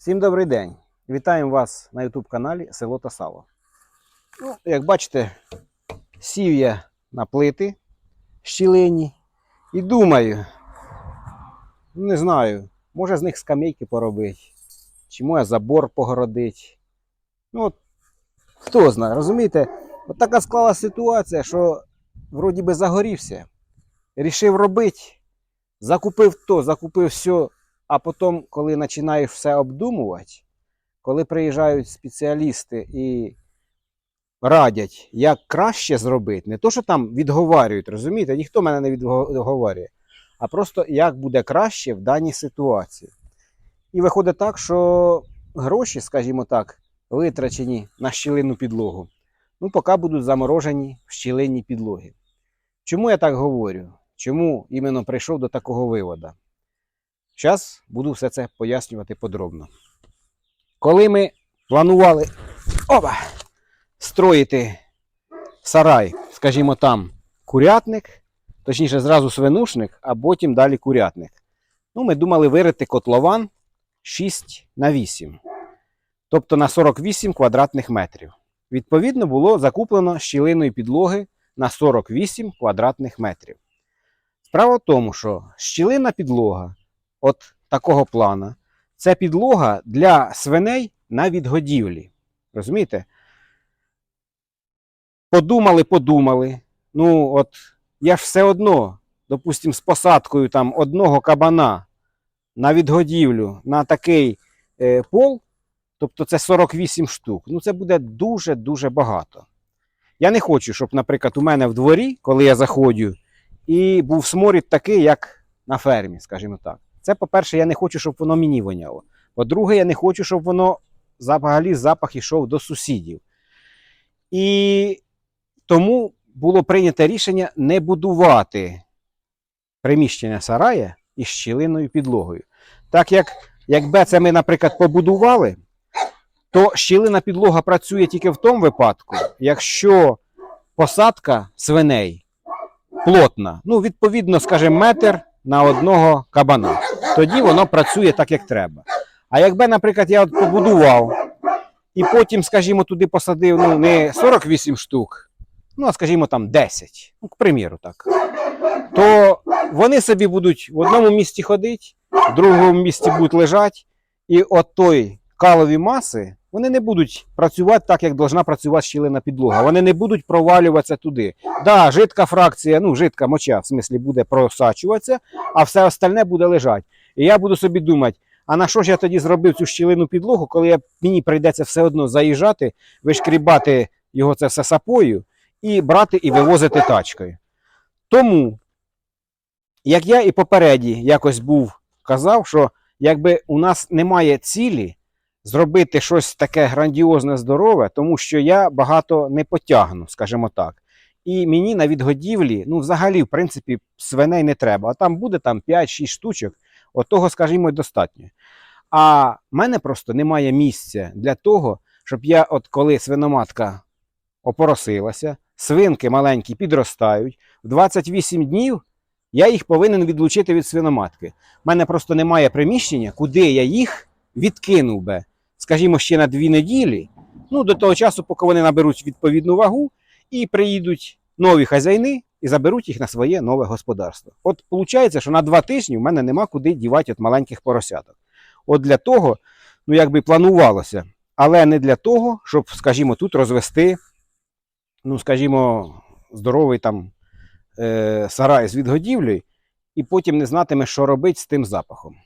Всім добрий день! Вітаємо вас на YouTube каналі Село та Сало. Ну, як бачите, сів я на плити щілині і думаю, не знаю, може з них скамейки поробити, чи може забор погородити. Ну, от, хто знає, розумієте? От така склала ситуація, що вроді би загорівся, рішив робити, закупив то, закупив все, а потім, коли починаєш все обдумувати, коли приїжджають спеціалісти і радять, як краще зробити, не то, що там відговарюють, розумієте, ніхто мене не відговорює, а просто як буде краще в даній ситуації. І виходить так, що гроші, скажімо так, витрачені на щілинну підлогу, ну, поки будуть заморожені в щілинні підлоги. Чому я так говорю? Чому іменно прийшов до такого виводу? Зараз буду все це пояснювати подробно. Коли ми планували опа, строїти сарай, скажімо там, курятник, точніше, зразу свинушник, а потім далі курятник. Ну, ми думали вирити котлован 6 на 8, тобто на 48 квадратних метрів. Відповідно, було закуплено щілиної підлоги на 48 квадратних метрів. Справа в тому, що щілина підлога от такого плана. Це підлога для свиней на відгодівлі. Розумієте? Подумали, подумали. Ну, от я ж все одно, допустимо, з посадкою там одного кабана на відгодівлю на такий е, пол, тобто це 48 штук. Ну, це буде дуже-дуже багато. Я не хочу, щоб, наприклад, у мене в дворі, коли я заходжу, і був сморід такий, як на фермі, скажімо так. Це, по-перше, я не хочу, щоб воно мені воняло. По-друге, я не хочу, щоб воно взагалі запах йшов до сусідів. І тому було прийнято рішення не будувати приміщення сарая із щілиною підлогою. Так як, якби це ми, наприклад, побудували, то щілина підлога працює тільки в тому випадку, якщо посадка свиней плотна, ну, відповідно, скажімо, метр на одного кабана. Тоді воно працює так, як треба. А якби, наприклад, я от побудував і потім, скажімо, туди посадив ну, не 48 штук, ну, а скажімо, там 10, ну, к приміру, так, то вони собі будуть в одному місці ходити, в другому місці будуть лежати, і от той калові маси вони не будуть працювати так, як должна працювати щілина підлога. Вони не будуть провалюватися туди. Да, жидка фракція, ну, жидка моча, в смислі, буде просачуватися, а все остальне буде лежати. І я буду собі думати, а на що ж я тоді зробив цю щілину підлогу, коли я, мені прийдеться все одно заїжджати, вишкрібати його це все сапою і брати і вивозити тачкою. Тому, як я і попереді якось був казав, що якби у нас немає цілі зробити щось таке грандіозне, здорове, тому що я багато не потягну, скажімо так. І мені на відгодівлі, ну, взагалі, в принципі, свиней не треба. А там буде там 5-6 штучок, от того, скажімо, достатньо. А в мене просто немає місця для того, щоб я, от коли свиноматка опоросилася, свинки маленькі підростають, в 28 днів я їх повинен відлучити від свиноматки. У мене просто немає приміщення, куди я їх відкинув би, скажімо, ще на дві неділі, ну, до того часу, поки вони наберуть відповідну вагу, і приїдуть нові хазяїни і заберуть їх на своє нове господарство. От виходить, що на два тижні в мене нема куди дівати от маленьких поросяток. От для того, ну якби планувалося, але не для того, щоб, скажімо, тут розвести, ну, скажімо, здоровий там е, сарай з відгодівлею, і потім не знатиме, що робити з тим запахом.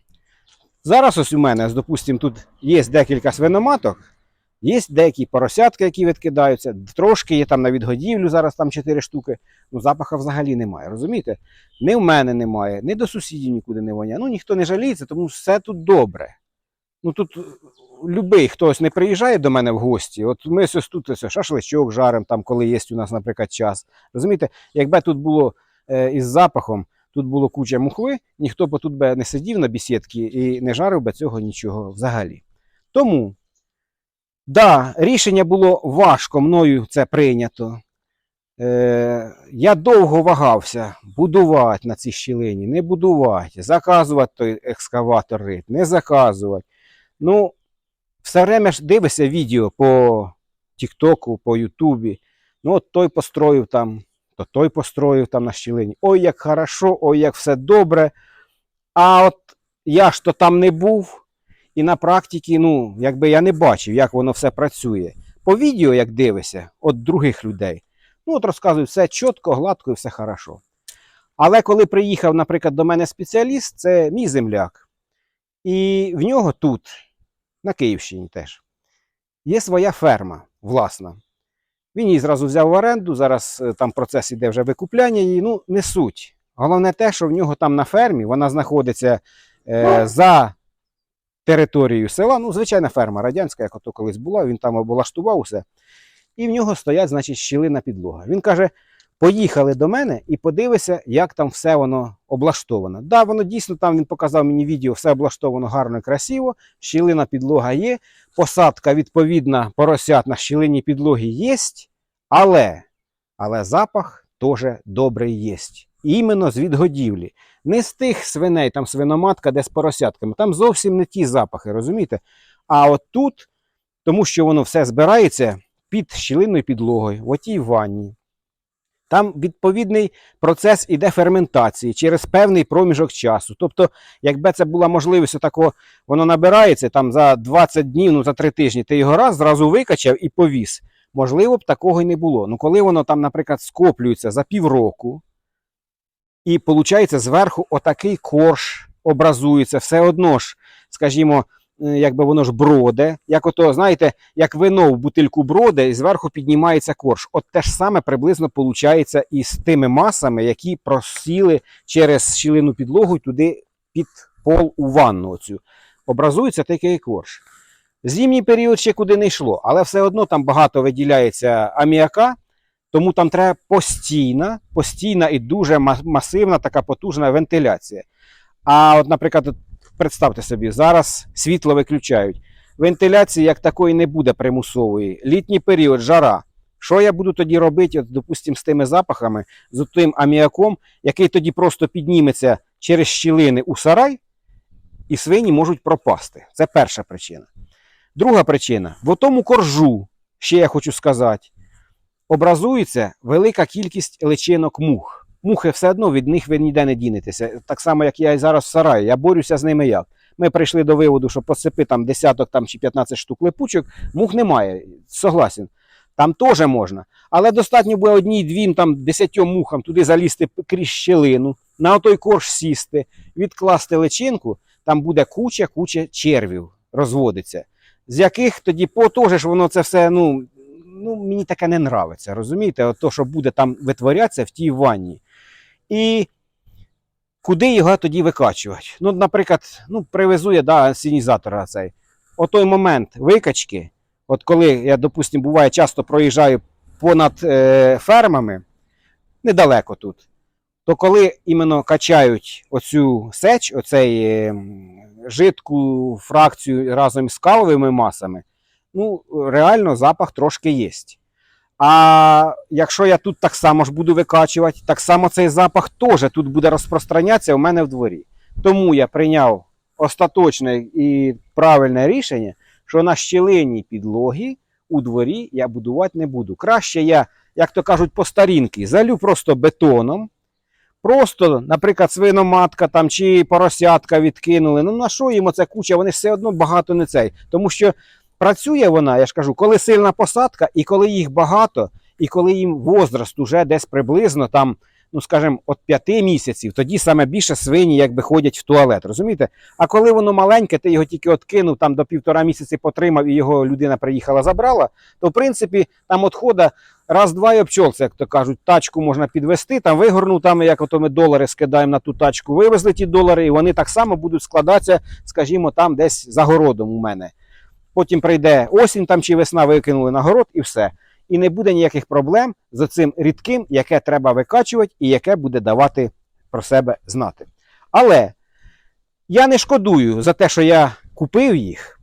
Зараз ось у мене, допустимо, тут є декілька свиноматок, є деякі поросятки, які відкидаються, трошки є там на відгодівлю, зараз там 4 штуки. Ну, запаха взагалі немає. Розумієте? Ні в мене немає, ні до сусідів нікуди не воняє. Ну ніхто не жаліється, тому все тут добре. Ну тут любий хтось не приїжджає до мене в гості. От ми ось тут ось шашличок жаримо, там, коли є у нас, наприклад, час. Розумієте, якби тут було е, із запахом, тут було куча мухви, ніхто б тут би не сидів на бесідці і не жарив би цього нічого взагалі. Тому, да, рішення було важко, мною це прийнято. Е, я довго вагався будувати на цій щілині, не будувати, заказувати той екскаватор не заказувати. Ну, все время ж дивишся відео по Тіктоку, по Ютубі. Ну, от той построїв там, то той построїв там на щілині. Ой, як хорошо, ой, як все добре. А от я ж то там не був, і на практиці, ну, якби я не бачив, як воно все працює. По відео, як дивишся, от других людей. Ну, от розказують, все чітко, гладко і все хорошо. Але коли приїхав, наприклад, до мене спеціаліст, це мій земляк. І в нього тут, на Київщині теж, є своя ферма власна. Він її зразу взяв в оренду, зараз е, там процес іде вже викупляння її. Ну, не суть. Головне те, що в нього там на фермі вона знаходиться е, за територією села. Ну, звичайна ферма радянська, як ото колись була, він там облаштував усе. І в нього стоять, значить, щілина підлога. Він каже: поїхали до мене і подивися, як там все воно облаштовано. Да, воно дійсно там він показав мені відео, все облаштовано гарно і красиво. Щілина підлога є, посадка відповідна поросят на щілині підлоги є, але, але запах теж добрий є. Іменно з відгодівлі. Не з тих свиней, там свиноматка, де з поросятками. Там зовсім не ті запахи, розумієте? А от тут, тому що воно все збирається під щілинною підлогою, в отій ванні. Там відповідний процес іде ферментації через певний проміжок часу. Тобто, якби це була можливість, отако, воно набирається там за 20 днів, ну за 3 тижні, ти його раз зразу викачав і повіз. Можливо б такого й не було. Ну, коли воно там, наприклад, скоплюється за півроку, і виходить, зверху отакий корж образується, все одно ж, скажімо, якби воно ж броде, як ото, знаєте, як вино в бутильку броде, і зверху піднімається корж. От те ж саме приблизно виходить і з тими масами, які просіли через щілину підлогу туди під пол у ванну. Оцю. Образується такий корж. Зимній період ще куди не йшло, але все одно там багато виділяється аміака, тому там треба постійна, постійна і дуже масивна така потужна вентиляція. А от, наприклад, представте собі, зараз світло виключають. Вентиляції як такої не буде примусової. Літній період, жара. Що я буду тоді робити, от, допустим, з тими запахами, з тим аміаком, який тоді просто підніметься через щілини у сарай, і свині можуть пропасти. Це перша причина. Друга причина: в тому коржу, ще я хочу сказати, образується велика кількість личинок мух. Мухи все одно від них ви ніде не дінетеся. Так само, як я і зараз в сараї. Я борюся з ними як. Ми прийшли до виводу, що посипи там десяток там, чи 15 штук липучок, мух немає. Согласен. Там теж можна. Але достатньо буде одній, двім, там, десятьом мухам туди залізти крізь щелину, на той корж сісти, відкласти личинку, там буде куча, куча червів розводиться. З яких тоді по воно це все, ну, ну мені таке не нравиться, розумієте? От то, що буде там витворятися в тій ванні. І куди його тоді викачувати? Ну, наприклад, ну, привезу я да, сінізатора цей. О той момент викачки, от коли я, допустим, буває, часто проїжджаю понад е, фермами, недалеко тут, то коли іменно качають оцю сеч, оцей е, жидку фракцію разом з кавовими масами, ну, реально запах трошки є. А якщо я тут так само ж буду викачувати, так само цей запах теж тут буде розпространятися у мене в дворі. Тому я прийняв остаточне і правильне рішення, що на щілині підлоги у дворі я будувати не буду. Краще я, як то кажуть, по старінки, залю просто бетоном. Просто, наприклад, свиноматка там чи поросятка відкинули. Ну на що їм оця куча? Вони все одно багато не цей. Тому що працює вона, я ж кажу, коли сильна посадка, і коли їх багато, і коли їм возраст уже десь приблизно там, ну скажімо, от 5 місяців, тоді саме більше свині якби ходять в туалет. Розумієте? А коли воно маленьке, ти його тільки откинув там до півтора місяці потримав, і його людина приїхала, забрала, то в принципі там отхода раз-два і обчолся, як то кажуть, тачку можна підвести, там вигорнув, там як ото ми долари скидаємо на ту тачку, вивезли ті долари, і вони так само будуть складатися, скажімо, там десь за городом у мене. Потім прийде осінь там чи весна, викинули на город і все. І не буде ніяких проблем з цим рідким, яке треба викачувати і яке буде давати про себе знати. Але я не шкодую за те, що я купив їх.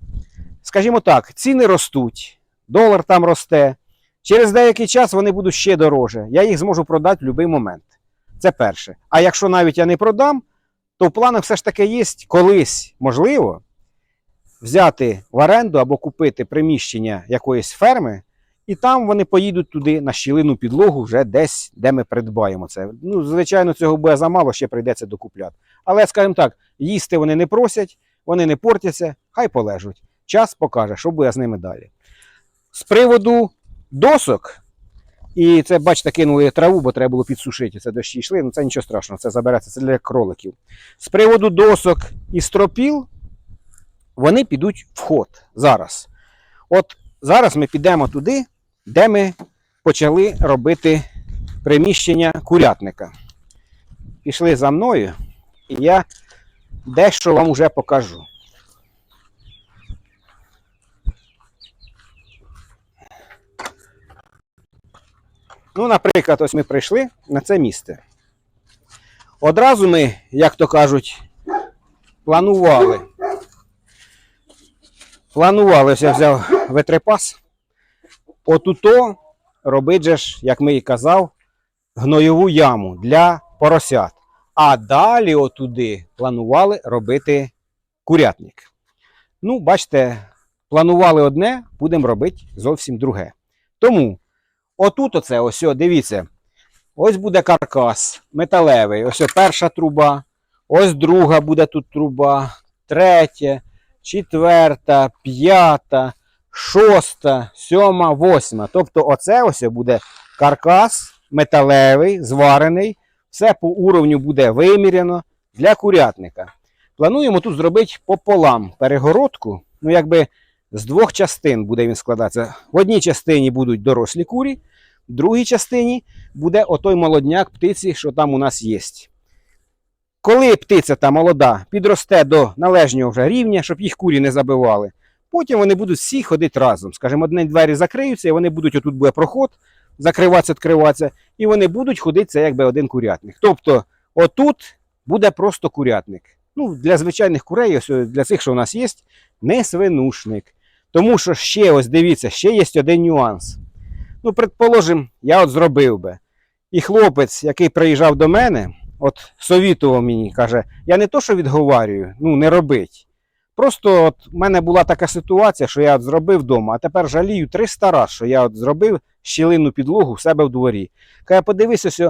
Скажімо так, ціни ростуть, долар там росте. Через деякий час вони будуть ще дороже. Я їх зможу продати в будь-який момент. Це перше. А якщо навіть я не продам, то в планах все ж таки є колись, можливо, взяти в оренду або купити приміщення якоїсь ферми, і там вони поїдуть туди на щілину підлогу, вже десь, де ми придбаємо це. Ну, звичайно, цього буде замало, ще прийдеться докупляти. Але, скажімо так, їсти вони не просять, вони не портяться, хай полежуть. Час покаже, що буде з ними далі. З приводу досок, і це, бачите, кинули траву, бо треба було підсушити. Це дощі йшли. Ну це нічого страшного, це забереться, це для кроликів. З приводу досок і стропіл, вони підуть в ход зараз. От зараз ми підемо туди, де ми почали робити приміщення курятника. Пішли за мною, і я дещо вам уже покажу. Ну, наприклад, ось ми прийшли на це місце. Одразу ми, як то кажуть, планували. Планували, ось я взяв ветрепас. Отуто робить же ж, як ми і казав, гнойову яму для поросят. А далі отуди планували робити курятник. Ну, бачите, планували одне, будемо робити зовсім друге. Тому отут оце, ось, дивіться, ось буде каркас металевий, ось перша труба, ось друга буде тут труба, третя, четверта, п'ята, шоста, сьома, восьма. Тобто, оце ось буде каркас металевий, зварений, все по уровню буде виміряно для курятника. Плануємо тут зробити пополам перегородку, ну якби з двох частин буде він складатися. В одній частині будуть дорослі курі, в другій частині буде отой молодняк птиці, що там у нас є. Коли птиця та молода підросте до належнього вже рівня, щоб їх курі не забивали, потім вони будуть всі ходити разом. Скажімо, одні двері закриються, і вони будуть, отут буде проход, закриватися, відкриватися, і вони будуть ходити це якби один курятник. Тобто, отут буде просто курятник. Ну, для звичайних курей, ось для цих, що у нас є, не свинушник. Тому що ще, ось дивіться, ще є один нюанс. Ну, предположим, я от зробив би. І хлопець, який приїжджав до мене, от совітував мені, каже: я не то, що відговарюю, ну не робить. Просто от в мене була така ситуація, що я от зробив вдома, а тепер жалію 300 раз, що я от зробив щілинну підлогу в себе в дворі. Каже, подивися, ось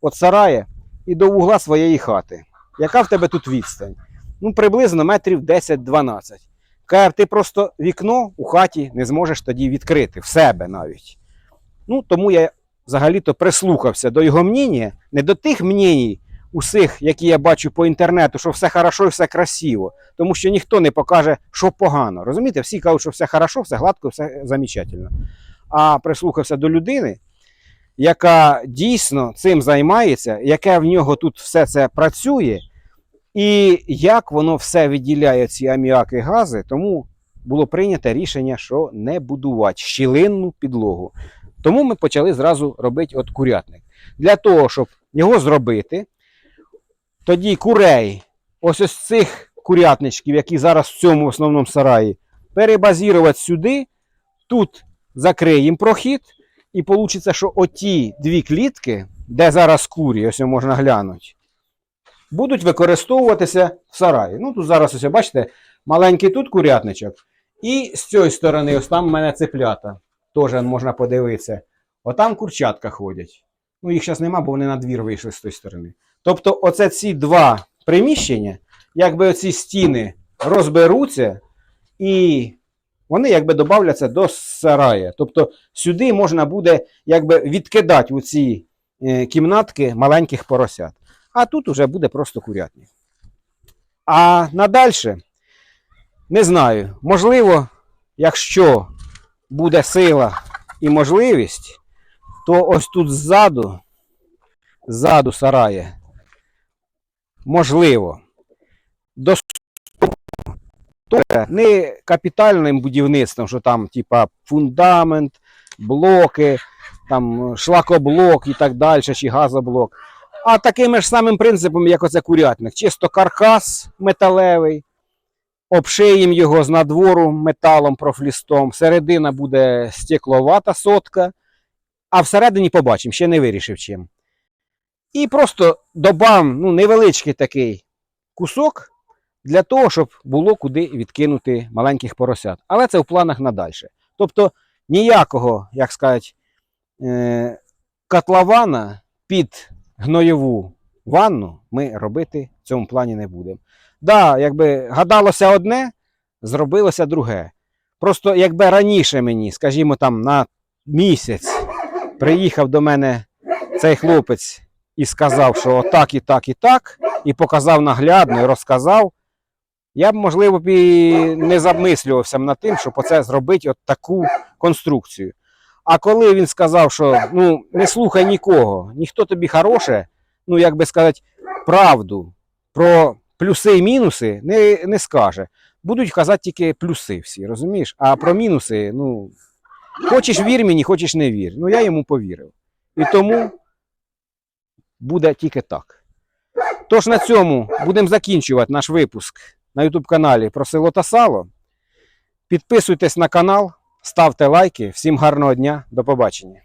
от сарає і до вугла своєї хати. Яка в тебе тут відстань? Ну, приблизно метрів 10-12. Каже, ти просто вікно у хаті не зможеш тоді відкрити, в себе навіть. Ну, тому я взагалі-то прислухався до його мнення, не до тих мнень усіх, які я бачу по інтернету, що все хорошо і все красиво. Тому що ніхто не покаже, що погано. Розумієте, всі кажуть, що все хорошо, все гладко, все замечательно. А прислухався до людини, яка дійсно цим займається, яке в нього тут все це працює, і як воно все виділяє ці аміаки гази, тому було прийнято рішення, що не будувати щілинну підлогу. Тому ми почали зразу робити от курятник. Для того, щоб його зробити, тоді курей, ось ось цих курятничків, які зараз в цьому основному сараї, перебазірувати сюди, тут закриємо прохід, і вийде, що оті дві клітки, де зараз курі, ось можна глянути, будуть використовуватися в сараї. Ну, тут зараз, ось, бачите, маленький тут курятничок. І з цієї сторони, ось там в мене цеплята. Теж можна подивитися. Отам курчатка ходять. Ну, їх зараз нема, бо вони на двір вийшли з тої сторони. Тобто, оце ці два приміщення, якби оці стіни розберуться, і вони якби додавляться до сарая. Тобто сюди можна буде якби відкидати у ці е, кімнатки маленьких поросят. А тут уже буде просто курятник. А надальше, не знаю, можливо, якщо буде сила і можливість, то ось тут ззаду, ззаду сарая, можливо, до Тобто не капітальним будівництвом, що там, типа, фундамент, блоки, там шлакоблок і так далі, чи газоблок. А таким ж самим принципом, як оце курятник. Чисто каркас металевий, обшиємо його з надвору металом профлістом, середина буде стекловата сотка, а всередині побачимо, ще не вирішив чим. І просто добам ну, невеличкий такий кусок для того, щоб було куди відкинути маленьких поросят. Але це в планах надальше. Тобто ніякого, як сказати, е, котлована під гноєву ванну ми робити в цьому плані не будемо. Да, якби гадалося одне, зробилося друге. Просто якби раніше мені, скажімо там, на місяць приїхав до мене цей хлопець і сказав, що так і так і так, і показав наглядно, і розказав, я б, можливо, б і не замислювався над тим, щоб оце зробити от таку конструкцію. А коли він сказав, що ну, не слухай нікого, ніхто тобі хороше, ну, як би сказати, правду про плюси і мінуси не, не скаже. Будуть казати тільки плюси всі, розумієш? А про мінуси, ну, хочеш вір мені, хочеш не вір. Ну, я йому повірив. І тому буде тільки так. Тож на цьому будемо закінчувати наш випуск на YouTube каналі про село та сало. Підписуйтесь на канал, ставте лайки. Всім гарного дня, до побачення.